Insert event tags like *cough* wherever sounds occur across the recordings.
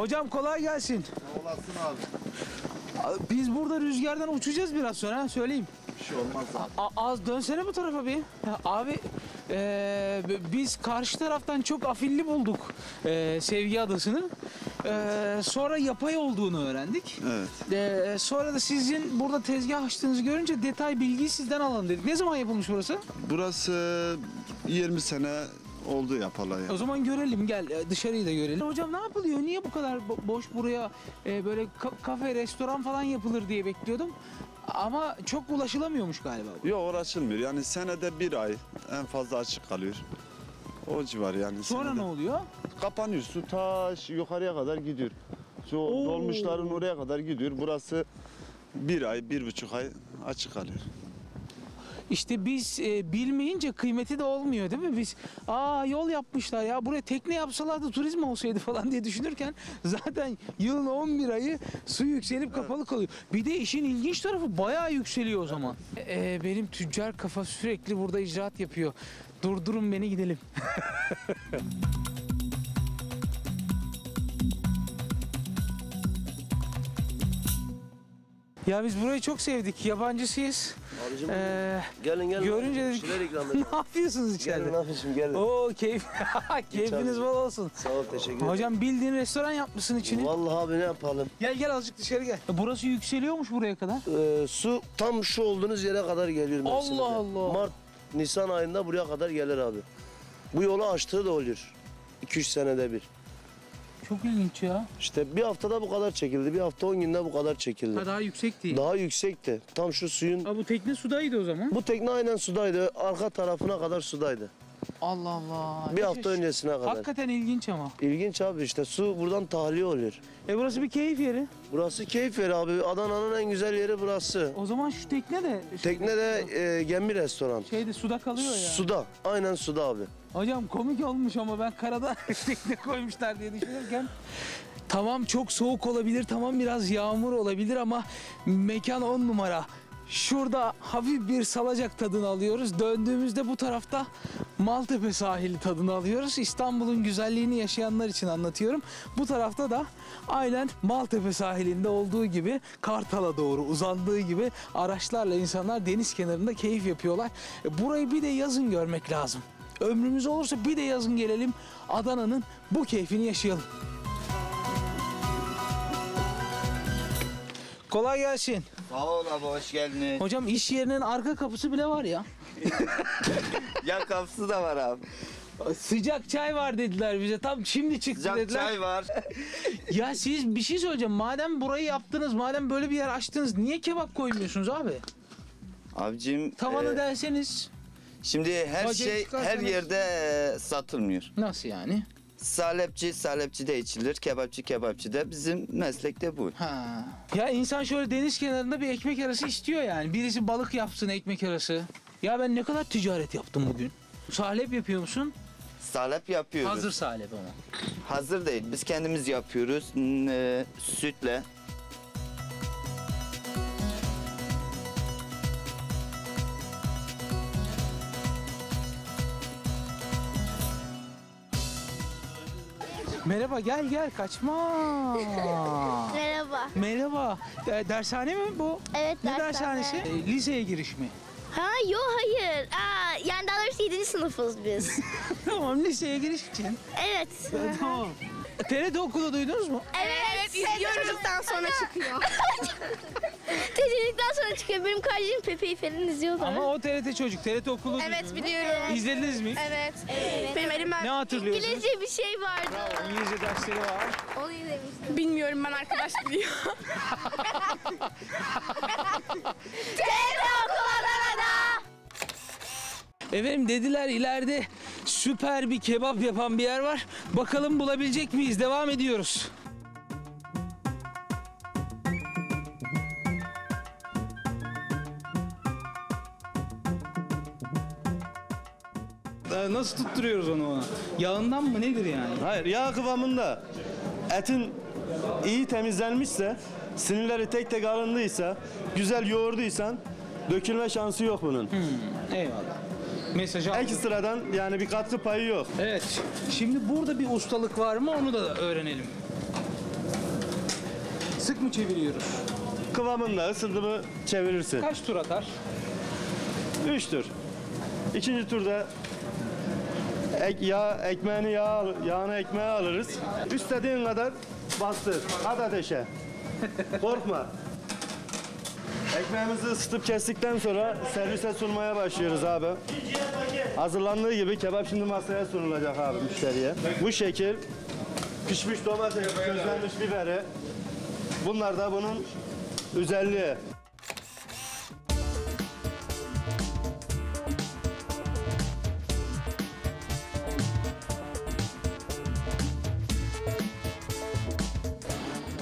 Hocam kolay gelsin. Olasın abi. Biz burada rüzgardan uçacağız biraz sonra söyleyeyim. Bir şey olmaz abi. A- az dönsene bu tarafa bir. Abi eee, b- biz karşı taraftan çok afilli bulduk eee, Sevgi Adası'nı. Eee, sonra yapay olduğunu öğrendik. Evet. Eee, sonra da sizin burada tezgah açtığınızı görünce detay bilgiyi sizden alalım dedik. Ne zaman yapılmış burası? Burası 20 sene oldu yapalı. O zaman görelim gel e, dışarıyı da görelim. Hocam ne yapılıyor? Niye bu kadar bo- boş buraya e, böyle ka- kafe, restoran falan yapılır diye bekliyordum. Ama çok ulaşılamıyormuş galiba. bu. Yok uğraşılmıyor. Yani senede bir ay en fazla açık kalıyor. O civar yani. Sonra senede. ne oluyor? Kapanıyor. Su ta şu yukarıya kadar gidiyor. Şu Oo. dolmuşların oraya kadar gidiyor. Burası bir ay, bir buçuk ay açık kalıyor. İşte biz e, bilmeyince kıymeti de olmuyor değil mi? Biz aa yol yapmışlar ya buraya tekne yapsalardı turizm olsaydı *laughs* falan diye düşünürken zaten yılın 11 ayı su yükselip kapalı kalıyor. Bir de işin ilginç tarafı bayağı yükseliyor o zaman. E, benim tüccar kafa sürekli burada icraat yapıyor. Durdurun beni gidelim. *laughs* Ya biz burayı çok sevdik. Yabancısıyız. Abicim Ee, gelin gelin. görünce dedik *laughs* ne yapıyorsunuz gelin içeride? ne yapıyorsun gelin. Oo keyif *laughs* keyfiniz bol olsun. Sağ ol teşekkür ederim. Hocam bildiğin restoran yapmışsın içini. Vallahi abi ne yapalım. Gel gel azıcık dışarı gel. Burası yükseliyormuş buraya kadar. Ee, su tam şu olduğunuz yere kadar geliyor Allah. Allah. Mart, Nisan ayında buraya kadar gelir abi. Bu yolu açtığı da oluyor. 2-3 senede bir. Çok ilginç ya. İşte bir haftada bu kadar çekildi. Bir hafta 10 günde bu kadar çekildi. Ha, daha yüksek değil. Daha yüksekti. Tam şu suyun... Ha, bu tekne sudaydı o zaman. Bu tekne aynen sudaydı. Arka tarafına kadar sudaydı. Allah Allah. Bir hafta öncesine kadar. Hakikaten ilginç ama. İlginç abi işte su buradan tahliye oluyor. E burası bir keyif yeri. Burası keyif yeri abi. Adana'nın en güzel yeri burası. O zaman şu tekne de Tekne de e, gemi restoran. şeyde suda kalıyor ya. Suda. Aynen suda abi. Hocam komik olmuş ama ben karada *laughs* tekne koymuşlar diye düşünürken. Tamam çok soğuk olabilir, tamam biraz yağmur olabilir ama mekan on numara. Şurada hafif bir salacak tadını alıyoruz. Döndüğümüzde bu tarafta Maltepe sahili tadını alıyoruz. İstanbul'un güzelliğini yaşayanlar için anlatıyorum. Bu tarafta da aynen Maltepe sahilinde olduğu gibi Kartal'a doğru uzandığı gibi araçlarla insanlar deniz kenarında keyif yapıyorlar. E, Burayı bir de yazın görmek lazım. Ömrümüz olursa bir de yazın gelelim Adana'nın bu keyfini yaşayalım. Kolay gelsin. Sağ ol abi hoş geldin. Hocam iş yerinin arka kapısı bile var ya. *laughs* Yan kapısı da var abi. Sıcak çay var dediler bize. Tam şimdi çıktı Sıcak dediler. çay var. *laughs* Ya siz bir şey söyleyeceğim. Madem burayı yaptınız, madem böyle bir yer açtınız niye kebap koymuyorsunuz abi? Abicim Tavanı e, derseniz şimdi her Bacak şey çıkarsanız- her yerde e, satılmıyor. nasıl yani? Salepçi salepçi de içilir, kebapçı kebapçı da bizim meslekte bu. Ha. Ya insan şöyle deniz kenarında bir ekmek arası istiyor yani. Birisi balık yapsın ekmek arası. Ya ben ne kadar ticaret yaptım bugün. Salep yapıyor musun? Salep yapıyoruz. Hazır salep ama. Hazır değil. Biz kendimiz yapıyoruz. e, sütle. Merhaba gel gel kaçma. *laughs* Merhaba. Merhaba. E, dershane mi bu? Evet Ne dershane. dershanesi? E, liseye giriş mi? Ha yok hayır. Aa, yani daha doğrusu 7. sınıfız biz. *laughs* tamam liseye giriş için. evet. *laughs* tamam. TRT okulu duydunuz mu? Evet, evet izliyoruz. sonra çıkıyor. *laughs* Tecelikten sonra çıkıyor. Benim kardeşim Pepe'yi falan izliyorlar. Ama o TRT çocuk. TRT okulu Evet duydunuz mu? biliyorum. İzlediniz mi? Evet. Benim elimden Ne hatırlıyorsunuz? İngilizce bir şey vardı. İngilizce dersleri var. Onu izlemiştim. bilmiyorum ben arkadaş biliyor. Efendim dediler ileride süper bir kebap yapan bir yer var. Bakalım bulabilecek miyiz? Devam ediyoruz. Ee, Nasıl tutturuyoruz onu ona? Yağından mı nedir yani? Hayır yağ kıvamında etin iyi temizlenmişse sinirleri tek tek alındıysa güzel yoğurduysan dökülme şansı yok bunun. Eyvallah. Mesajı aldım. Ekstradan yani bir katkı payı yok. Evet. Şimdi burada bir ustalık var mı onu da öğrenelim. Sık mı çeviriyoruz? Kıvamında ısındı mı çevirirsin. Kaç tur atar? 3 tur. İkinci turda ek, yağ, ekmeğini yağ, yağını ekmeğe alırız. İstediğin kadar bastır. At ateşe. *laughs* Korkma. Ekmeğimizi ısıtıp kestikten sonra servise sunmaya başlıyoruz abi. Hazırlandığı gibi kebap şimdi masaya sunulacak abi müşteriye. Bu şekil pişmiş domates, közlenmiş biberi. Bunlar da bunun özelliği.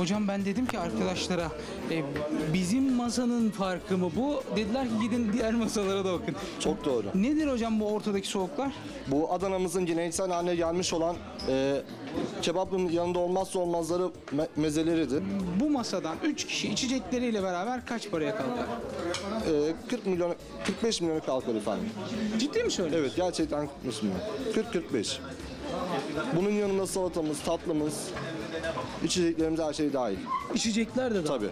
Hocam ben dedim ki arkadaşlara e, bizim masanın farkı mı bu? Dediler ki gidin diğer masalara da bakın. Çok doğru. Nedir hocam bu ortadaki soğuklar? Bu Adana'mızın geleneksel haline gelmiş olan e, kebabın yanında olmazsa olmazları me- mezeleridir. Bu masadan 3 kişi içecekleriyle beraber kaç paraya kalkar? E, 40 milyon, 45 milyon kalkar efendim. Ciddi mi söylüyorsun? Evet gerçekten 45 milyon. 40-45. Bunun yanında salatamız, tatlımız, içeceklerimiz her şey dahil. İçecekler de dahil. Tabii.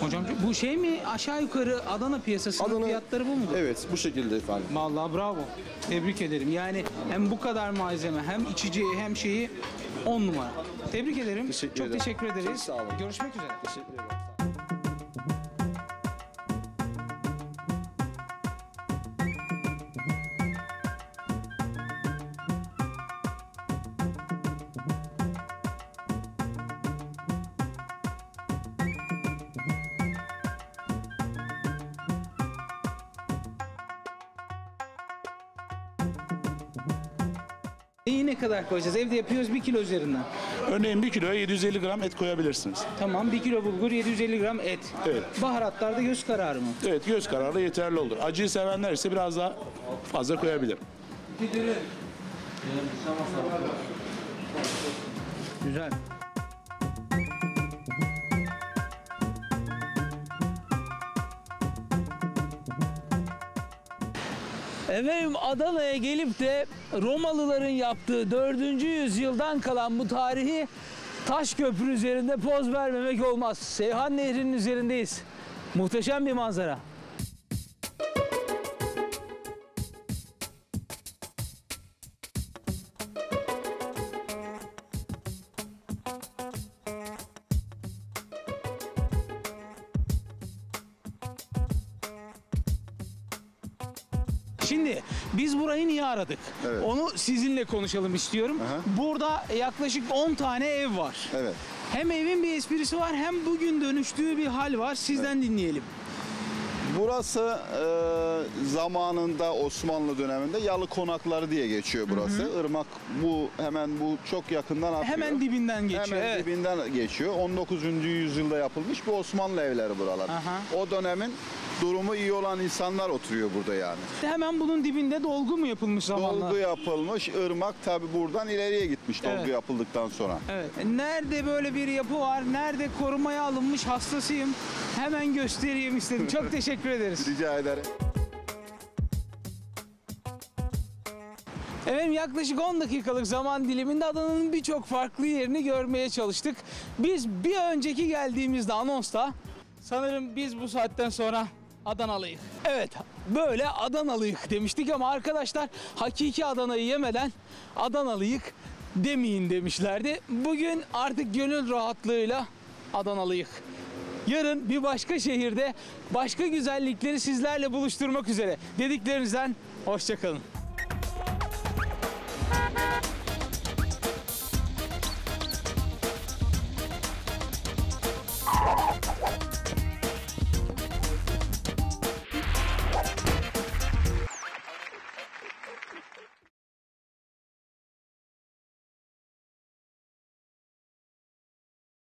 Hocam bu şey mi aşağı yukarı Adana piyasasının Adana- fiyatları bu mudur? Evet bu şekilde efendim. Vallahi bravo. Tebrik ederim. Yani hem bu kadar malzeme hem içeceği hem şeyi 10 numara. Tebrik ederim. Teşekkür Çok ederim. teşekkür ederiz. Çok sağ olun. Görüşmek üzere. Teşekkür ederim. İyi ne kadar koyacağız? Evde yapıyoruz 1 kilo üzerinden. Örneğin 1 kiloya 750 gram et koyabilirsiniz. Tamam 1 kilo bulgur 750 gram et. Evet. Baharatlar da göz kararı mı? Evet göz kararı yeterli olur. Acıyı sevenler ise biraz daha fazla koyabilir. Güzel. Efendim Adana'ya gelip de Romalıların yaptığı 4. yüzyıldan kalan bu tarihi taş köprü üzerinde poz vermemek olmaz. Seyhan Nehri'nin üzerindeyiz. Muhteşem bir manzara. Şimdi biz burayı niye aradık? Evet. Onu sizinle konuşalım istiyorum. Burada yaklaşık 10 tane ev var. Evet. Hem evin bir esprisi var hem bugün dönüştüğü bir hal var. Sizden dinleyelim. Burası e, zamanında Osmanlı döneminde yalı konakları diye geçiyor burası. Irmak bu hemen bu çok yakından akıyor. Hemen dibinden geçiyor. Hemen evet. dibinden geçiyor. 19. yüzyılda yapılmış bu Osmanlı evleri buralar. Aha. O dönemin durumu iyi olan insanlar oturuyor burada yani. Hemen bunun dibinde dolgu mu yapılmış zamanla? Dolgu yapılmış, ırmak tabi buradan ileriye gitmiş dolgu Evet. yapıldıktan sonra. Evet. Nerede böyle bir yapı var, nerede korumaya alınmış hastasıyım. Hemen göstereyim istedim. Çok *laughs* teşekkür ederiz. Rica ederim. Efendim yaklaşık 10 dakikalık zaman diliminde Adana'nın birçok farklı yerini görmeye çalıştık. Biz bir önceki geldiğimizde anonsta sanırım biz bu saatten sonra Adanalıyık. Evet böyle Adanalıyık demiştik ama arkadaşlar hakiki Adana'yı yemeden Adanalıyık demeyin demişlerdi. Bugün artık gönül rahatlığıyla Adanalıyık. Yarın bir başka şehirde başka güzellikleri sizlerle buluşturmak üzere dediklerinizden hoşçakalın.